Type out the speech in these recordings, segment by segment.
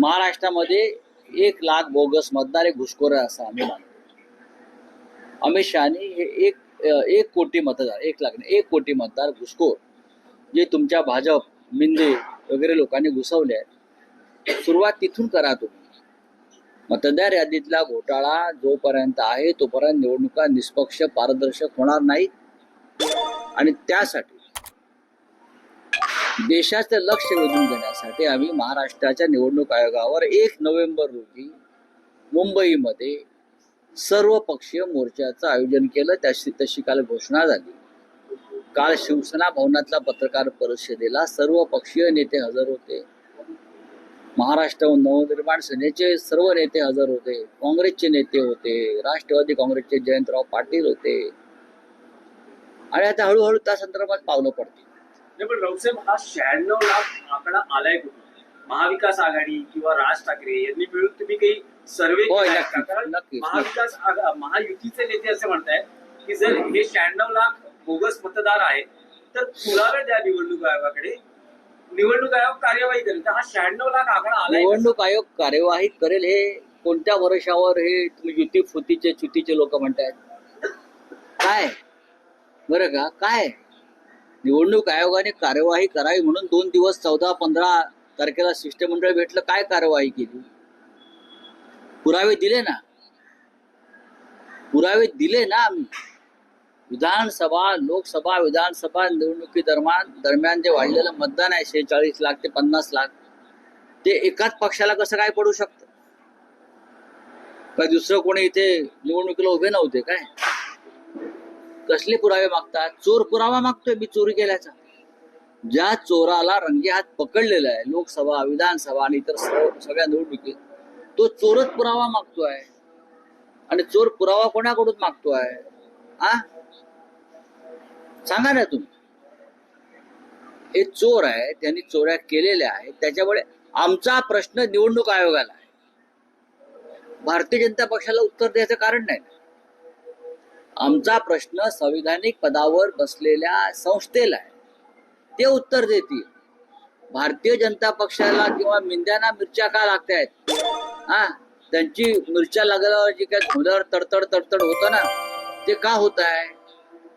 महाराष्ट्रामध्ये एक लाख बोगस मतदार हे घुसखोर आहे असं आम्ही मानतो. अमित शहानी हे एक एक कोटी मतदार एक लाख एक कोटी मतदार घुसखोर जे तुमच्या भाजप मिंदे वगैरे लोकांनी घुसवले आहेत. सुरुवात तिथून करा तुम्ही. मतदार यादीतला घोटाळा जोपर्यंत आहे तोपर्यंत निवडणुका निष्पक्ष पारदर्शक होणार नाहीत. आणि त्यासाठी देशाचं लक्ष वेधून घेण्यासाठी आम्ही महाराष्ट्राच्या निवडणूक आयोगावर एक नोव्हेंबर रोजी मुंबईमध्ये सर्व पक्षीय मोर्चाचं आयोजन केलं. त्याची तशी काल घोषणा झाली. काल शिवसेना भवनातल्या पत्रकार परिषदेला सर्व पक्षीय नेते हजर होते. महाराष्ट्र नवनिर्माण सेनेचे सर्व नेते हजर होते. काँग्रेसचे नेते होते. राष्ट्रवादी काँग्रेसचे जयंतराव पाटील होते. आणि आता हळूहळू त्या संदर्भात पावलं पडतील. पण रावसाहेब हा शहाण्णव लाख आकडा आलाय कुठून? महाविकास आघाडी किंवा राज ठाकरे यांनी मिळून तुम्ही काही सर्वे कारण महाविकास महायुतीचे नेते असे म्हणतायत की जर हे शहाण्णव लाख बोगस मतदार आहेत तर पुरावे द्या निवडणूक आयोगाकडे. निवडणूक आयोग कार्यवाही करेल. तर हा शहाण्णव लाख आकडा आलाय कसा? निवडणूक आयोग कार्यवाही करेल हे कोणत्या वर्षावर हे तुम्ही युती फुतीचे चुतीचे लोक म्हणतायत? काय? बरं का? काय? निवडणूक आयोगाने कार्यवाही करावी म्हणून दोन दिवस चौदा पंधरा तारखेला शिष्टमंडळ भेटलं. काय कार्यवाही केली? पुरावे दिले ना? पुरावे दिले ना आम्ही? विधानसभा लोकसभा विधानसभा निवडणुकी दरम्यान दरम्यान जे वाढलेलं मतदान आहे शेहेचाळीस लाख ते पन्नास लाख ते एकाच पक्षाला कसं काय पडू शकतं? काय दुसरं कोणी इथे निवडणुकीला उभे नव्हते काय? कसले पुरावे मागतात? चोर पुरावा मागतोय मी चोरी केल्याचा. ज्या चोराला रंगे हात पकडलेला आहे लोकसभा विधानसभा आणि इतर सगळ्या निवडणुकीत तो चोरच पुरावा मागतोय. आणि चोर पुरावा कोणाकडून मागतोय? आ? सांगा ना तुम्ही. हे चोर आहे त्यांनी चोऱ्या केलेल्या आहेत त्याच्यामुळे आमचा प्रश्न निवडणूक आयोगाला आहे. भारतीय जनता पक्षाला उत्तर द्यायचं कारण नाही. आमचा प्रश्न संविधानिक पदावर बसलेल्या संस्थेला आहे. ते उत्तर देतील. भारतीय जनता पक्षाला किंवा मिंद्यांना मिरच्या का लागतायत? हा? त्यांची मिरच्या लागल्यावर जी काय धुंदर तडतड तडतड होतं ना ते का होत आहे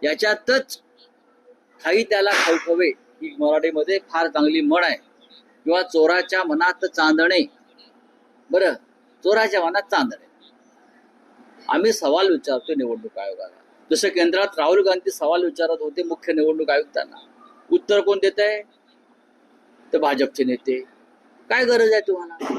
याच्यातच खाई त्याला खवखवे ही मराठीमध्ये फार चांगली म्हण आहे. किंवा चोराच्या मनात चांदणे. बरं चोराच्या मनात चांदणे. आम्ही सवाल विचारतो निवडणूक आयोगाला. जसं केंद्रात राहुल गांधी सवाल विचारत होते मुख्य निवडणूक आयुक्तांना. उत्तर कोण देत आहे? तर भाजपचे नेते. काय गरज आहे तुम्हाला?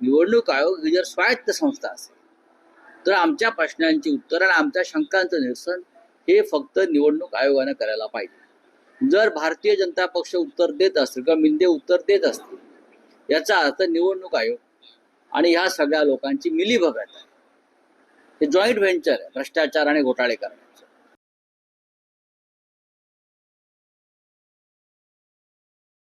निवडणूक आयोग ही जर स्वायत्त संस्था असेल तर आमच्या प्रश्नांची उत्तर आणि आमच्या शंकांचं निरसन हे फक्त निवडणूक आयोगानं करायला पाहिजे. जर भारतीय जनता पक्ष उत्तर देत असतील किंवा मिंदे उत्तर देत असतील याचा अर्थ निवडणूक आयोग आणि ह्या सगळ्या लोकांची मिलीभगत आहे. हे जॉईंट व्हेंचर आहे भ्रष्टाचार आणि घोटाळे करणे